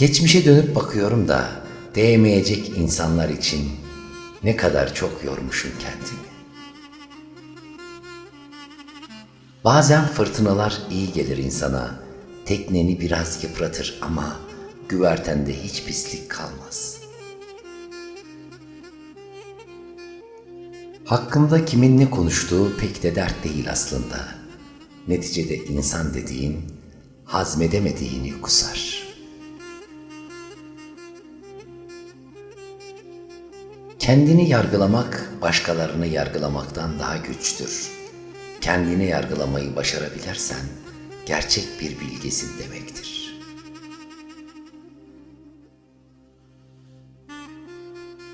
Geçmişe dönüp bakıyorum da değmeyecek insanlar için ne kadar çok yormuşum kendimi. Bazen fırtınalar iyi gelir insana. Tekneni biraz yıpratır ama güvertende hiç pislik kalmaz. Hakkında kimin ne konuştuğu pek de dert değil aslında. Neticede insan dediğin hazmedemediğini kusar. Kendini yargılamak başkalarını yargılamaktan daha güçtür. Kendini yargılamayı başarabilirsen gerçek bir bilgesin demektir.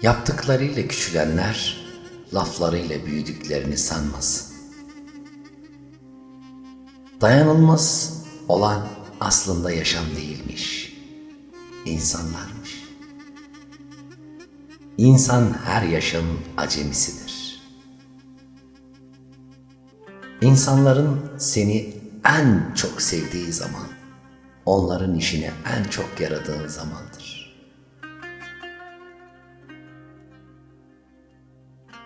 Yaptıklarıyla küçülenler laflarıyla büyüdüklerini sanmasın. Dayanılmaz olan aslında yaşam değilmiş, insanlarmış. İnsan her yaşın acemisidir. İnsanların seni en çok sevdiği zaman, onların işine en çok yaradığın zamandır.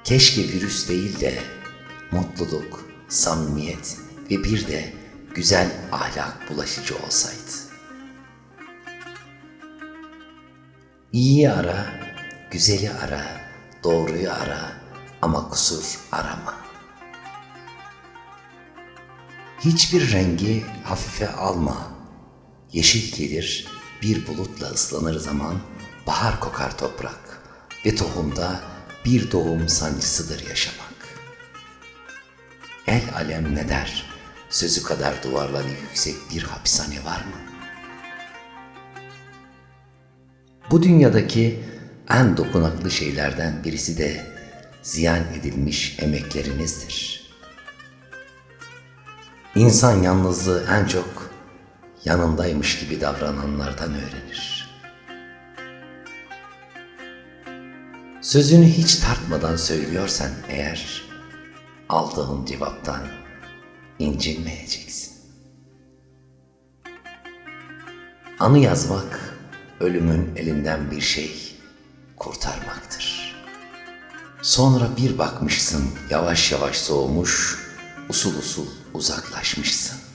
Keşke virüs değil de mutluluk, samimiyet ve bir de güzel ahlak bulaşıcı olsaydı. İyiyi ara, güzeli ara, doğruyu ara ama kusur arama. Hiçbir rengi hafife alma. Yeşil gelir, bir bulutla ıslanır zaman bahar kokar toprak ve tohumda bir doğum sancısıdır yaşamak. El alem ne der? Sözü kadar duvarları yüksek bir hapishane var mı? Bu dünyadaki en dokunaklı şeylerden birisi de ziyan edilmiş emeklerinizdir. İnsan yalnızlığı en çok yanındaymış gibi davrananlardan öğrenir. Sözünü hiç tartmadan söylüyorsan eğer aldığın cevaptan incinmeyeceksin. Anı yazmak ölümün elinden bir şey kurtarmaktır. Sonra bir bakmışsın yavaş yavaş soğumuş, usul usul uzaklaşmışsın.